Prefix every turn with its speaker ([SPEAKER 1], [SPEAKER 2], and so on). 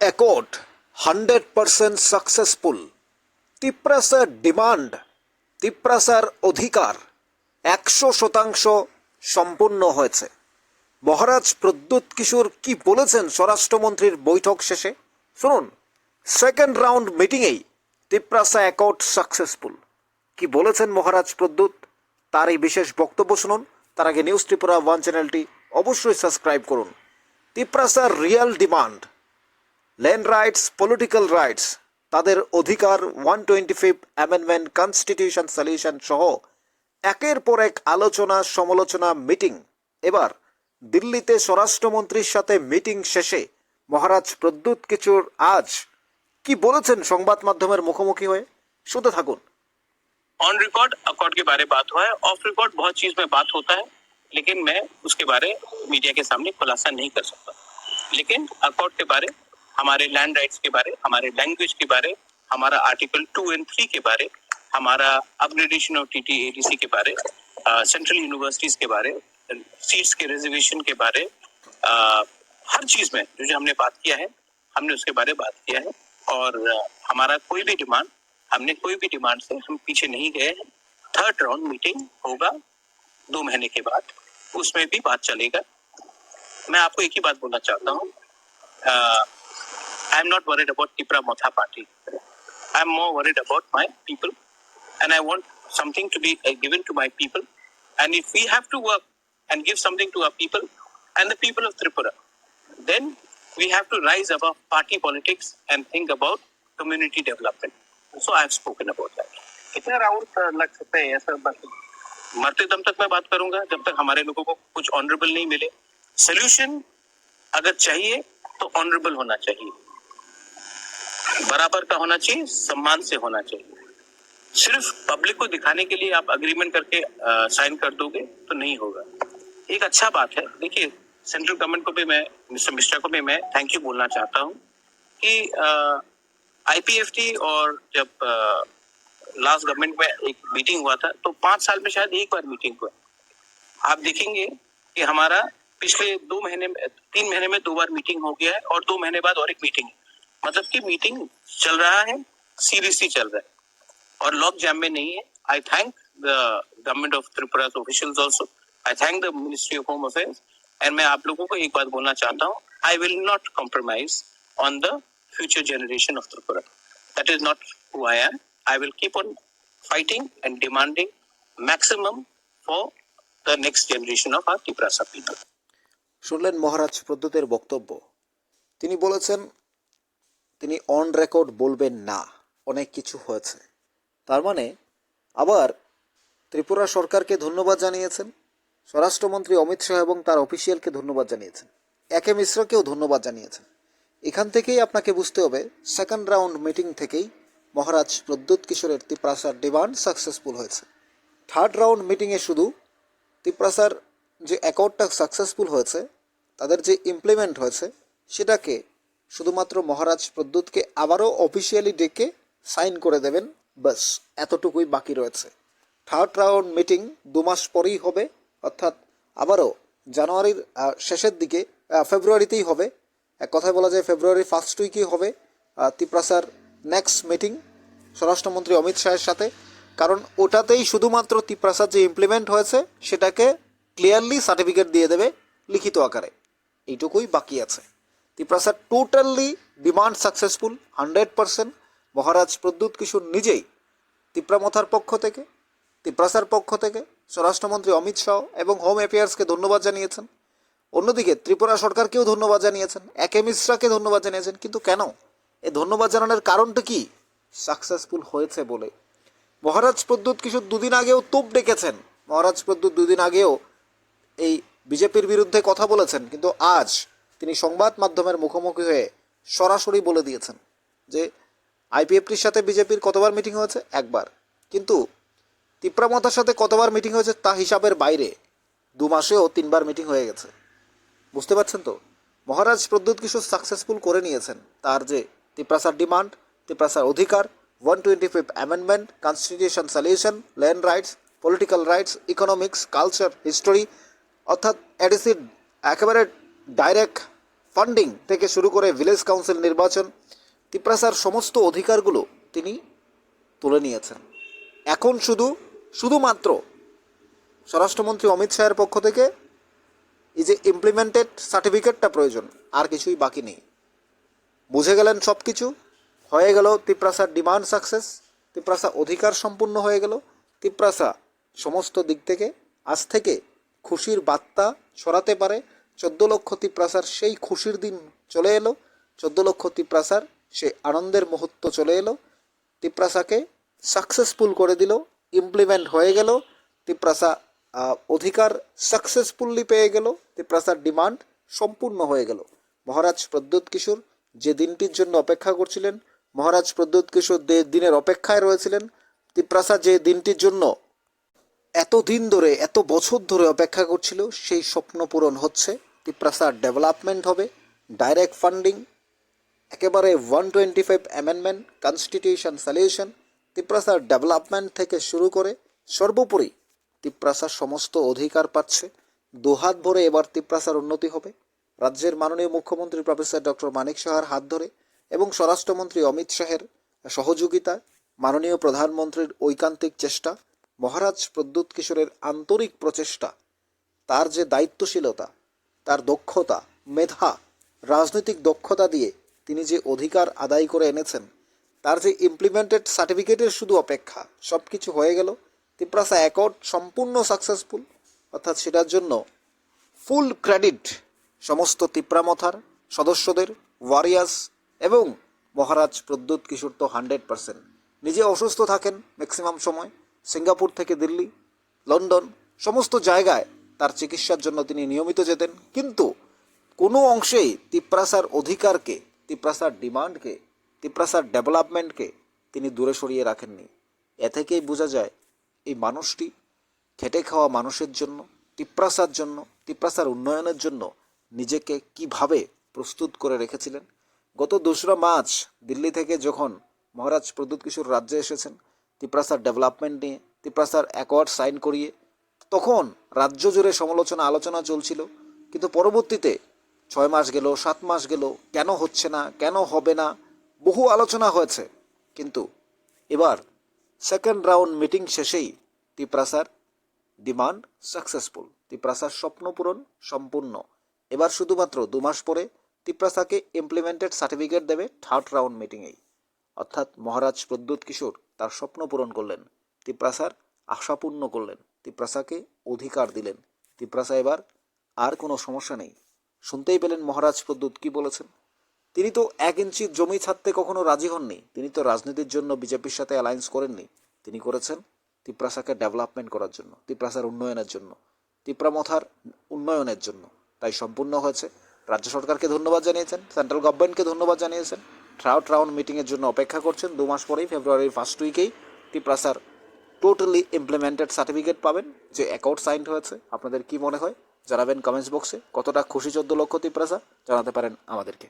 [SPEAKER 1] Accord hundred percent successful তিপ্রাসার demand তিপ্রাসার অধিকার একশো শতাংশ সম্পূর্ণ হয়েছে। মহারাজ প্রদ্যুৎ কিশোর কি বলেছেন স্বরাষ্ট্রমন্ত্রীর বৈঠক শেষে? শুনুন সেকেন্ড রাউন্ড মিটিংয়েই তিপ্রাসা অ্যাকর্ড সাকসেসফুল কি বলেছেন মহারাজ প্রদ্যুৎ? তার এই বিশেষ বক্তব্য শুনুন। তার আগে নিউজ ত্রিপুরা ওয়ান চ্যানেলটি অবশ্যই সাবস্ক্রাইব করুন। তিপ্রাসার real demand land rights political rights তাদের অধিকার one twenty fifth amendment constitution solution সহ একের পর এক আলোচনা সমালোচনা মিটিং এবার দিল্লিতে স্বরাষ্ট্রমন্ত্রীর সাথে মিটিং শেষে মহারাজ প্রদ্যুৎ কিশোর আজ কি বলেছেন সংবাদ মাধ্যমের মুখোমুখি হয়ে শুনতে থাকুন
[SPEAKER 2] ऑन रिकॉर्ड अकॉर्ड के बारे बात हुआ है ऑफ रिकॉर्ड बहुत चीज में बात होता है लेकिन मैं उसके बारे मीडिया के सामने खुलासा नहीं कर सकता लेकिन अकॉर्ड के बारे हमारे लैंड राइट्स के बारे हमारे लैंग्वेज के बारे हमारा आर्टिकल टू एंड थ्री के बारे हमारा अपग्रेडेशन ऑफ़ टी एडीसी के बारे सेंट्रल uh, यूनिवर्सिटीज के बारे सीट्स के रिजर्वेशन के बारे अ, हर चीज़ में जो जो हमने बात किया है हमने उसके बारे में बात किया है और अ, हमारा कोई भी डिमांड हमने कोई भी डिमांड से हम पीछे नहीं गए हैं। थर्ड राउंड मीटिंग होगा दो महीने के बाद उसमें भी बात चलेगा। मैं आपको एक ही बात बोलना चाहता हूँ। I am not worried about Tipra Motha party I am more worried about my people and I want something to be given to my people and if we have to work and give something to our people and the people of Tripura then we have to rise above party politics and think about community development. So I have spoken about that.
[SPEAKER 3] कितने round लग सकते हैं ऐसा बात
[SPEAKER 2] मरते दम तक मैं बात करूंगा जब तक हमारे लोगों को कुछ ऑनरेबल नहीं मिले सोल्यूशन अगर चाहिए तो ऑनरेबल होना चाहिए बराबर का होना चाहिए, सम्मान से होना चाहिए। सिर्फ़ पब्लिक को दिखाने के लिए आप अग्रीमेंट करके साइन कर दोगे तो नहीं होगा। एक अच्छा बात है। देखिए सेंट्रल गवर्नमेंट को भी मैं मिस्टर मिश्रा को भी मैं थैंक यू बोलना चाहता हूँ कि आईपीएफटी और जब लास्ट गवर्नमेंट में एक मीटिंग हुआ था तो पाँच साल में शायद एक बार मीटिंग हुआ। आप देखेंगे कि हमारा पिछले दो महीने में, तीन महीने में दो बार मीटिंग हो गया है और दो महीने बाद और एक मीटिंग है। मतलब कि मीटिंग चल रहा है सीरियसली चल रहा है और लॉक जैम में नहीं है I thank the government of Tripura officials also I thank the ministry of home affairs and मैं आप लोगों को एक बात बोलना चाहता हूँ I will not compromise on the future generation of Tripura. That is not who I am. I will keep on fighting and demanding maximum for the next generation of our Tiprasa people.
[SPEAKER 1] শুনলেন মহারাজ প্রদ্যুতের বক্তব্য তিনি বলেছেন তিনি on record বলবেন না। অনেক কিছু হয়েছে। তার মানে আবার ত্রিপুরা সরকারকে ধন্যবাদ জানিয়েছেন, স্বরাষ্ট্রমন্ত্রী অমিত শাহ এবং তার অফিসিয়ালকে ধন্যবাদ জানিয়েছেন। একে মিশ্রকেও ধন্যবাদ জানিয়েছেন। এখান থেকেই আপনাকে বুঝতে হবে সেকেন্ড রাউন্ড মিটিং থেকেই মহারাজ প্রদ্যুৎ কিশোরের তিপ্রাসার ডিমান্ড সাকসেসফুল হয়েছে। থার্ড রাউন্ড মিটিংয়ে শুধু তিপ্রাসার যে অ্যাকর্ডটা সাকসেসফুল হয়েছে, তাদের যে ইমপ্লিমেন্ট হয়েছে, সেটাকে শুধুমাত্র মহারাজ প্রদ্যুৎকে আবারও অফিসিয়ালি ডেকে সাইন করে দেবেন। বাস এতটুকুই বাকি রয়েছে। থার্ড রাউন্ড মিটিং দু মাস পরেই হবে অর্থাৎ আবারও জানুয়ারির শেষের দিকে ফেব্রুয়ারিতেই হবে। এক কথায় বলা যায় ফেব্রুয়ারি ফার্স্ট উইকেই হবে আহ, তিপ্রাসার নেক্সট মিটিং স্বরাষ্ট্রমন্ত্রী অমিত শাহের সাথে। কারণ ওটাতেই শুধুমাত্র তিপ্রাসার যে ইমপ্লিমেন্ট হয়েছে সেটাকে ক্লিয়ারলি সার্টিফিকেট দিয়ে দেবে লিখিত আকারে। এইটুকুই বাকি আছে। তিপ্রাসার totally demand successful hundred percent Maharaj Pradyot Kishore নিজেই তিপ্রামথার পক্ষ থেকে তিপ্রাসার পক্ষ থেকে স্বরাষ্ট্রমন্ত্রী অমিত শাহ এবং হোম অ্যাফেয়ার্সকে ধন্যবাদ জানিয়েছেন। অন্যদিকে ত্রিপুরা সরকারকেও ধন্যবাদ জানিয়েছেন। একে মিশ্রাকে ধন্যবাদ জানিয়েছেন। কিন্তু কেন? এই ধন্যবাদ জানানোর কারণটা কি? সাকসেসফুল হয়েছে বলে। মহারাজ প্রদ্যুৎ কিশোর দুদিন আগেও তোপ ডেকেছেন। মহারাজ প্রদ্যুৎ দুদিন আগেও এই বিজেপির বিরুদ্ধে কথা বলেছেন। কিন্তু আজ তিনি সংবাদ মাধ্যমের মুখোমুখি হয়ে সরাসরি বলে দিয়েছেন যে আইপিএফটির সাথে বিজেপির কতবার মিটিং হয়েছে? একবার। কিন্তু তিপ্রামতার সাথে কতবার মিটিং হয়েছে তা হিসাবের বাইরে দু মাসেও তিনবার মিটিং হয়ে গেছে। বুঝতে পারছেন তো? মহারাজ প্রদ্যুৎ কিশোর সাকসেসফুল করে নিয়েছেন তার যে তিপ্রাসার ডিমান্ড, তিপ্রাসার অধিকার one twenty fifth amendment constitution solution land rights political rights economics culture history অর্থাৎ এডিসি একেবারে ডাইরেক্ট ফান্ডিং থেকে শুরু করে ভিলেজ কাউন্সিল নির্বাচন, তিপ্রাসার সমস্ত অধিকারগুলো তিনি তুলে নিয়েছেন। এখন শুধু, শুধুমাত্র স্বরাষ্ট্রমন্ত্রী অমিত শাহের পক্ষ থেকে এই যে ইমপ্লিমেন্টেড সার্টিফিকেটটা প্রয়োজন, আর কিছুই বাকি নেই। বুঝে গেলেন সব কিছু হয়ে গেল তিপ্রাসার ডিমান্ড সাকসেস তিপ্রাসা অধিকার সম্পূর্ণ হয়ে গেল, তিপ্রাসা সমস্ত দিক থেকে, আজ থেকে খুশির বার্তা ছড়াতে পারে চোদ্দ লক্ষ তিপ্রাসার সেই খুশির দিন চলে এলো চোদ্দ লক্ষ তিপ্রাসার সেই আনন্দের মুহূর্ত চলে এলো। তিপ্রাসাকে সাকসেসফুল করে দিল ইমপ্লিমেন্ট হয়ে গেল। তিপ্রাসা অধিকার সাকসেসফুলি পেয়ে গেল। তিপ্রাসার ডিমান্ড সম্পূর্ণ হয়ে গেল। মহারাজ প্রদ্যুৎ কিশোর যে দিনটির জন্য অপেক্ষা করছিলেন, মহারাজ প্রদ্যুৎ কিশোর দিনের অপেক্ষায় রয়েছিলেন, তিপ্রাসা যে দিনটির জন্য এত দিন ধরে, এত বছর ধরে অপেক্ষা করছিল, সেই স্বপ্ন পূরণ হচ্ছে তিপ্রাসার ডেভেলপমেন্ট হবে, ডাইরেক্ট ফান্ডিং, একেবারে one twenty five amendment constitution solution তিপ্রাসার development থেকে শুরু করে সর্বোপরি তিপ্রাসার সমস্ত অধিকার পাচ্ছে, দুহাত ভরে এবার তিপ্রাসার উন্নতি হবে। রাজ্যের মাননীয় মুখ্যমন্ত্রী প্রফেসর ডক্টর মানিক সাহার হাত ধরে এবং স্বরাষ্ট্রমন্ত্রী অমিত শাহের সহযোগিতা মাননীয় প্রধানমন্ত্রীর ঐকান্তিক চেষ্টা মহারাজ প্রদ্যুৎ কিশোরের আন্তরিক প্রচেষ্টা, তার যে দায়িত্বশীলতা, তার দক্ষতা, মেধা, রাজনৈতিক দক্ষতা দিয়ে তিনি যে অধিকার আদায় করে এনেছেন, তার যে ইমপ্লিমেন্টেড সার্টিফিকেটের শুধু অপেক্ষা সব কিছু হয়ে গেল। তিপ্রাসা অ্যাকর্ড সম্পূর্ণ সাকসেসফুল অর্থাৎ সেটার জন্য ফুল ক্রেডিট সমস্ত তিপ্রামথার সদস্যদের ওয়ারিয়ার্স এবং মহারাজ প্রদ্যুৎ কিশোর তো হান্ড্রেড পার্সেন্ট নিজে অসুস্থ থাকেন ম্যাক্সিমাম সময়। সিঙ্গাপুর থেকে দিল্লি, লন্ডন, সমস্ত জায়গায় তার চিকিৎসার জন্য তিনি নিয়মিত যেতেন। কিন্তু কোনো অংশেই তিপ্রাসার অধিকারকে, তিপ্রাসার ডিমান্ডকে, তিপ্রাসার ডেভেলপমেন্টকে তিনি দূরে সরিয়ে রাখেননি। এ থেকেই বোঝা যায়, এই মানুষটি খেটে খাওয়া মানুষের জন্য, তিপ্রাসার জন্য, তিপ্রাসার উন্নয়নের জন্য নিজেকে কীভাবে প্রস্তুত করে রেখেছিলেন? গত দোসরা মার্চ দিল্লি থেকে যখন মহারাজ প্রদ্যুৎ কিশোর রাজ্যে এসেছেন তিপ্রাসার ডেভেলপমেন্ট নিয়ে, তিপ্রাসার অ্যাকোয়ার্ড সাইন করিয়ে, তখন রাজ্য জুড়ে সমালোচনা, আলোচনা চলছিল। কিন্তু পরবর্তীতে ছয় মাস গেল, সাত মাস গেল, কেন হচ্ছে না, কেন হবে না, বহু আলোচনা হয়েছে। কিন্তু এবার সেকেন্ড রাউন্ড মিটিং শেষেই তিপ্রাসার ডিমান্ড সাকসেসফুল তিপ্রাসার স্বপ্ন পূরণ সম্পূর্ণ। এবার শুধুমাত্র দু মাস পরে তিপ্রাসাকে ইমপ্লিমেন্টেড সার্টিফিকেট দেবে থার্ড রাউন্ড মিটিংয়েই অর্থাৎ মহারাজ প্রদ্যুৎ কিশোর তার স্বপ্ন পূরণ করলেন। তিপ্রাসার আশাপূর্ণ করলেন। তিপ্রাসাকে অধিকার দিলেন। তিপ্রাসা এবার আর কোনো সমস্যা নেই। শুনতেই পেলেন মহারাজ প্রদ্যুৎ কি বলেছেন। তিনি তো এক ইঞ্চি জমি ছাড়তে কখনো রাজি হননি। তিনি তো রাজনীতির জন্য বিজেপির সাথে অ্যালায়েন্স করেননি। তিনি করেছেন তিপ্রাসাকে ডেভেলপমেন্ট করার জন্য, তিপ্রাসার উন্নয়নের জন্য, তিপ্রামথার উন্নয়নের জন্য। তাই সম্পূর্ণ হয়েছে। রাজ্য সরকারকে ধন্যবাদ জানিয়েছেন সেন্ট্রাল গভর্নমেন্টকে ধন্যবাদ জানিয়েছেন। থার্ড রাউন্ড মিটিংয়ের জন্য অপেক্ষা করছেন। দু মাস পরেই ফেব্রুয়ারির ফার্স্ট উইকেই তিপ্রাসার টোটালি ইমপ্লিমেন্টেড সার্টিফিকেট পাবেন, যে অ্যাকাউন্ট সাইন হয়েছে। আপনাদের কি মনে হয়? জানাবেন কমেন্টস বক্সে কতটা খুশি চোদ্দ লক্ষ তিপ্রাসা জানাতে পারেন আমাদেরকে।